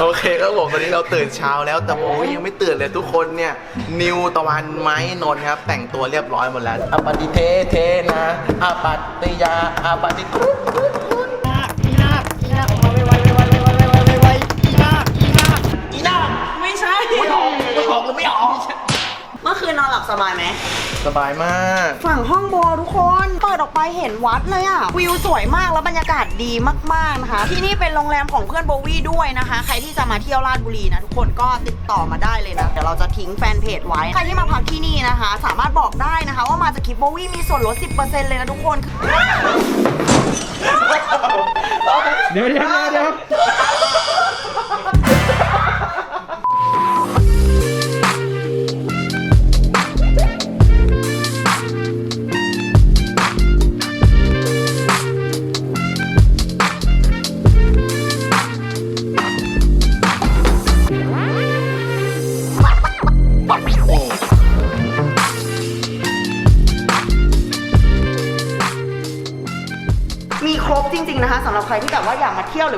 โอเคครับผมตอนนี้เราตื่นเช้าแล้วแต่โอ้ยยังไม่ตื่นเลยทุกคนเนี่ย นิวตะวันไม้นนครับ แต่งตัวเรียบร้อยหมดแล้วอปติเทเทนะอปัตติยาอปติกรุ๊ คืนนอนหลับสบายไหม สบายมาก ฝั่งห้องโบทุกคน เปิดออกไปเห็นวัดเลยอะวิวสวยมากแล้วบรรยากาศดีมากๆนะคะ ที่นี่เป็นโรงแรมของเพื่อนโบวี่ด้วยนะคะ ใครที่จะมาเที่ยวราชบุรีนะทุกคนก็ติดต่อมาได้เลยนะ เดี๋ยวเราจะทิ้งแฟนเพจไว้ ใครที่มาพักที่นี่นะคะ สามารถบอกได้นะคะ ว่ามาจากคลิปโบวี่มีส่วนลด 10%เลยนะทุกคน เดี๋ยวเดี๋ยวเดี๋ยว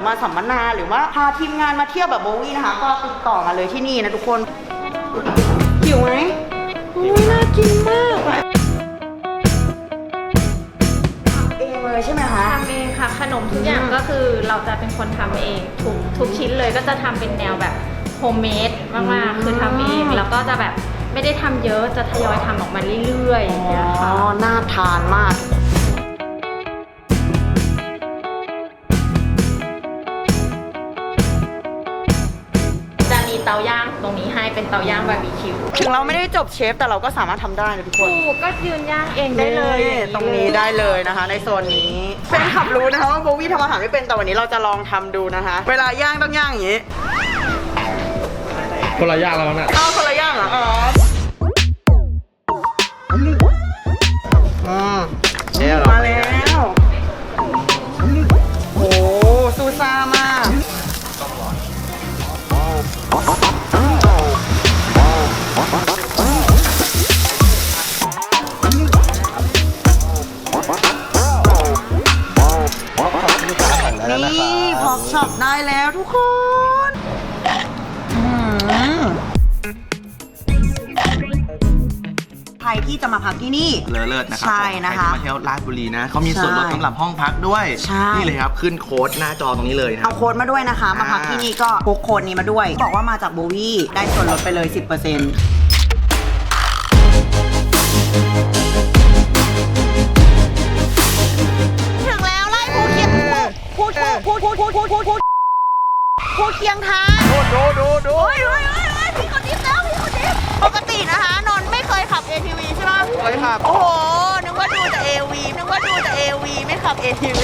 รือมาสัมมนา หรือว่าพาทีมงานมาเที่ยวแบบโบวี่นะคะ ก็ติดต่อมาเลยที่นี่นะทุกคนหิวไหมอุ้ยน่ากินมากอะทำเองเลยใช่ไหมคะทำเองค่ะ ขนมทุกอย่างก็คือเราจะเป็นคนทำเองทุกทุกชิ้นเลยก็จะทำเป็นแนวแบบโฮมเมดมากๆคือทำเองแล้วก็จะแบบไม่ได้ทำเยอะจะทยอยทำออกมาเรื่อยๆอย่างเงี้ยอ๋ค่ะอน่าทานมากจะ มีเตาย่างตรงนี้ให้เป็นเตาย่างบาร์บีคิวถึงเราไม่ได้จบเชฟแต่เราก็สามารถทำได้นะทุกคน ถูกก็ยืนย่างเองได้เลยนี่ตรงนี้ได้เลยนะคะ ในโซนนี้แฟนคลับรู้นะคะว่าโบวี่ทำอาหารไม่เป็นแต่วันนี้เราจะลองทำดูนะคะ เวลาย่างต้องย่างอย่างนี้คนละยากแล้วมั้งน่ะ เอาคนละย่างเหรออ๋ออื เลอเลิศนะครับใช่นะคะใรที่มาเที่ยวราชบุรีนะเขามีส่วนลดใช่สำหรับห้องพักด้วย ใช่ นี่เลยครับขึ้นโค้ดหน้าจอตรงนี้เลยนะคเอารับ โค้ดมาด้วยนะคะ มาพักที่นี่ก็พกโค้ดนี้มาด้วย บอกว่ามาจากโบวี่ได้ส่วนลดไปเลย 10%ถึงแล้วไล่ภูเคียงภูภูภูภูภูภูภูภูเคียงทางดูดูดูโ ATV ใช่ไหมเคยขับ โอ้โห นึกว่าดูแต่ AV นึกว่าดูแต่ AV ไม่ขับ ATV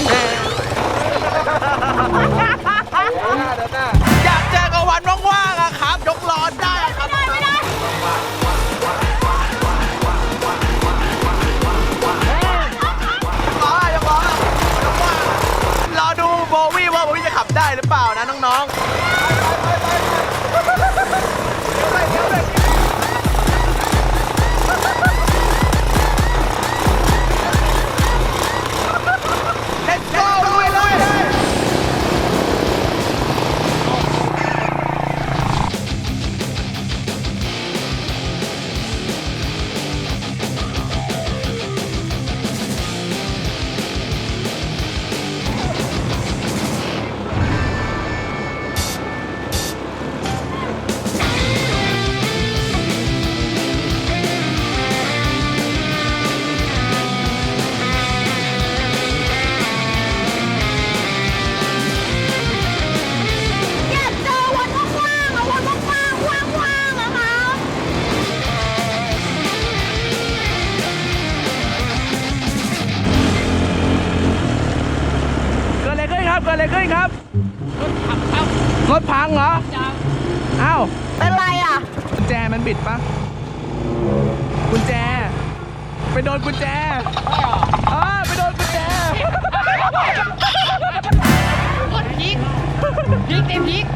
มันบิดปะกุญแจ ไปโดนกุญแจเออไปโดนกุญแจเต็มยิก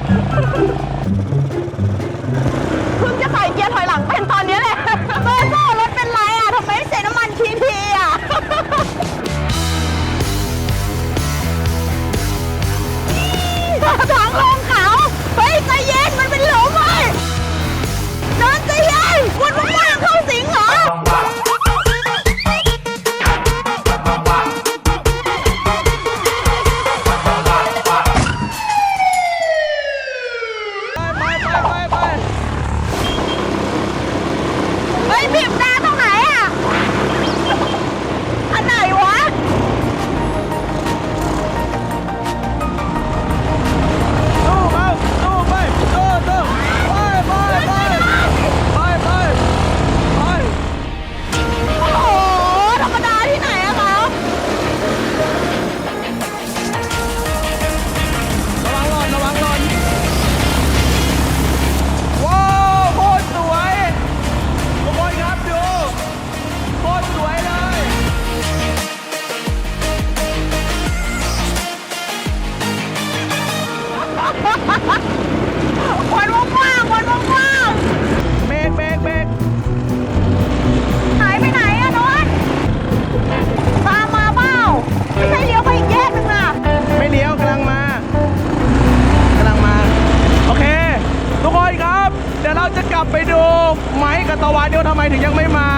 ันตะวันเดียวทำไมถึงยังไม่มา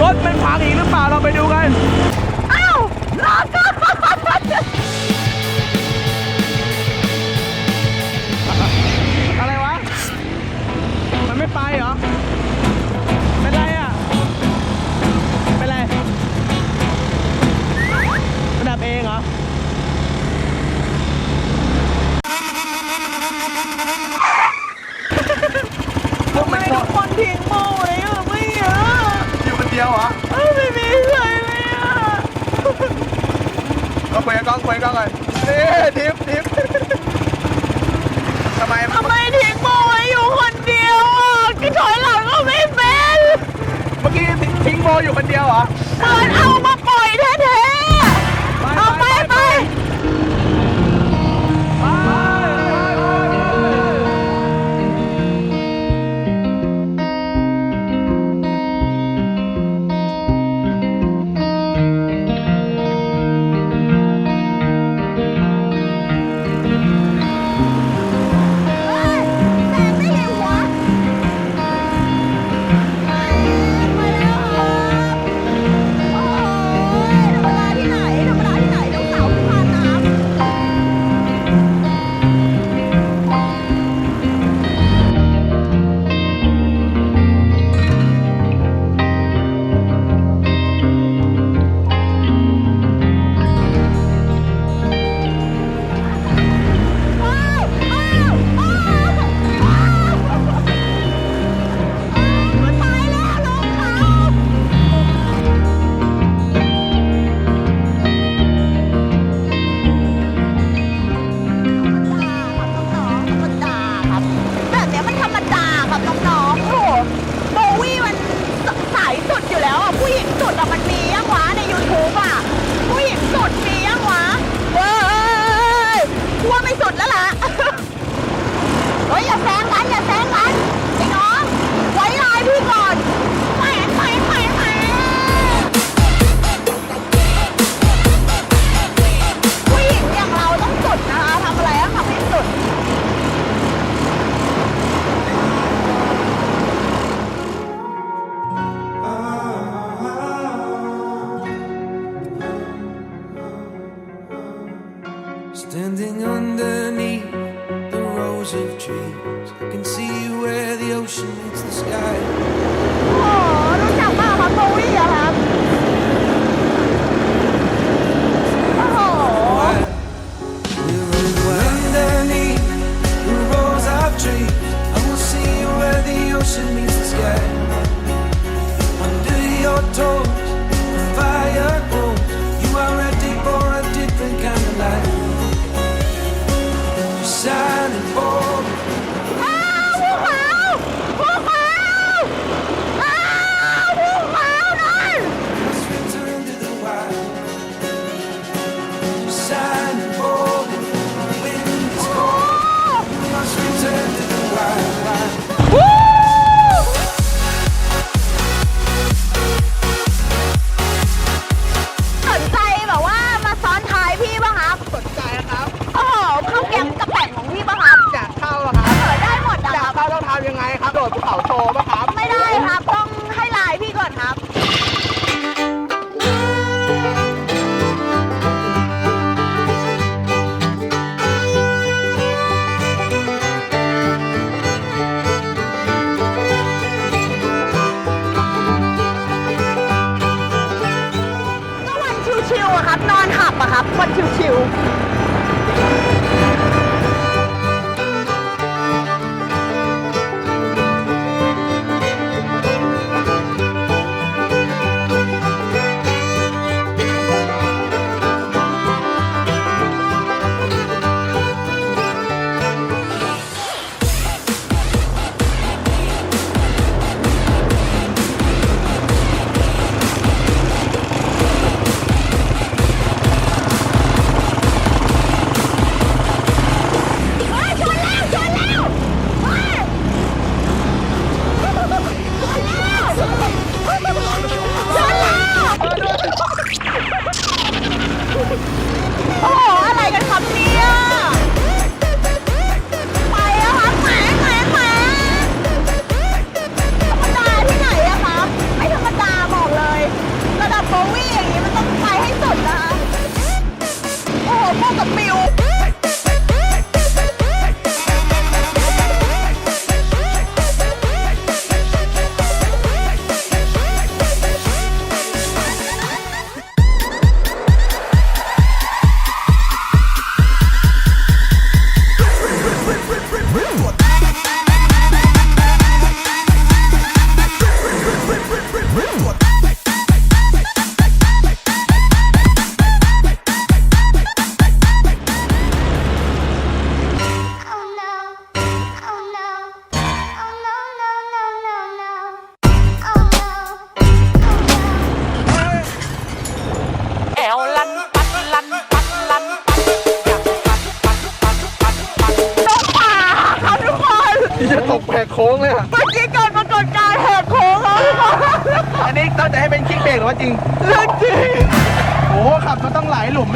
รถมันพังอีกหรือเปล่าเราไปดูกัน ล้องเปิดกล้องก่อนี่ทิปทิปทำไมทำไมทิ้โบอยู่คนเดียวอะถอยหลังก็ไม่เป็น เมื่อกี้ทิ้งโบอยู่คนเดียวเหรอ เปิดเอา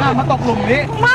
มนะมาตกหลุมนี้ ไม่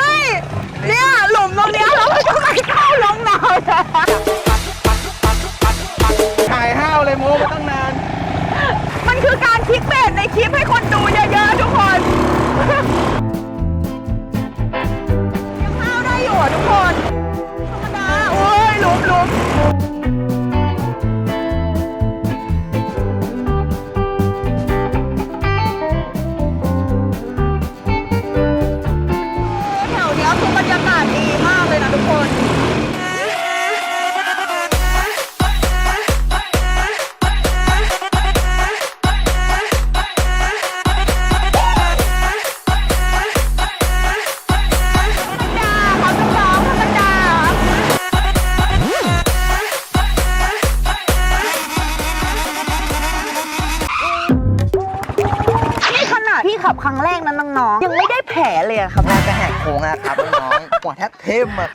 ครับน่าจะแหกโค้งอะครับน้องๆหัวแทบเทมอะ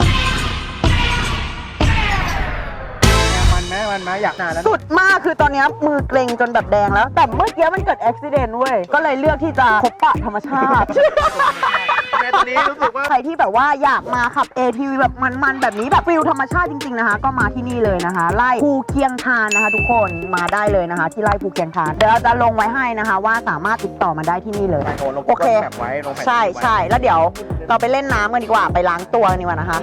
มันไหมมันไหมอยากนานแล้วสุดมากคือตอนเนี้ยมือเกรงจนแบบแดงแล้ว แต่เมื่อกี้มันเกิดอุบิเหตุเว้ย ก็เลยเลือกที่จะพบปะธรรมชาติ ในตอนนี้รู้สึกว่า ใครที่แบบว่าอยากมาขับ ATV แบบมันๆ แบบนี้แบบฟิลธรรมชาติจริงๆนะคะ ก็มาที่นี่เลยนะคะ ไล่ภูเคียงคานนะคะ ทุกคนมาได้เลยนะคะ ที่ไล่ภูเคียงคานเดี๋ยวเราจะลงไว้ให้นะคะ ว่าสามารถติดต่อมาได้ที่นี่เลย โอ้ลงโอเคแบบไว้ลงแผนใช่ไว้ใช่แล้วเดี๋ยวเราไปเล่นน้ำกันดีกว่าไปล้างตัวกันดีกว่านะคะ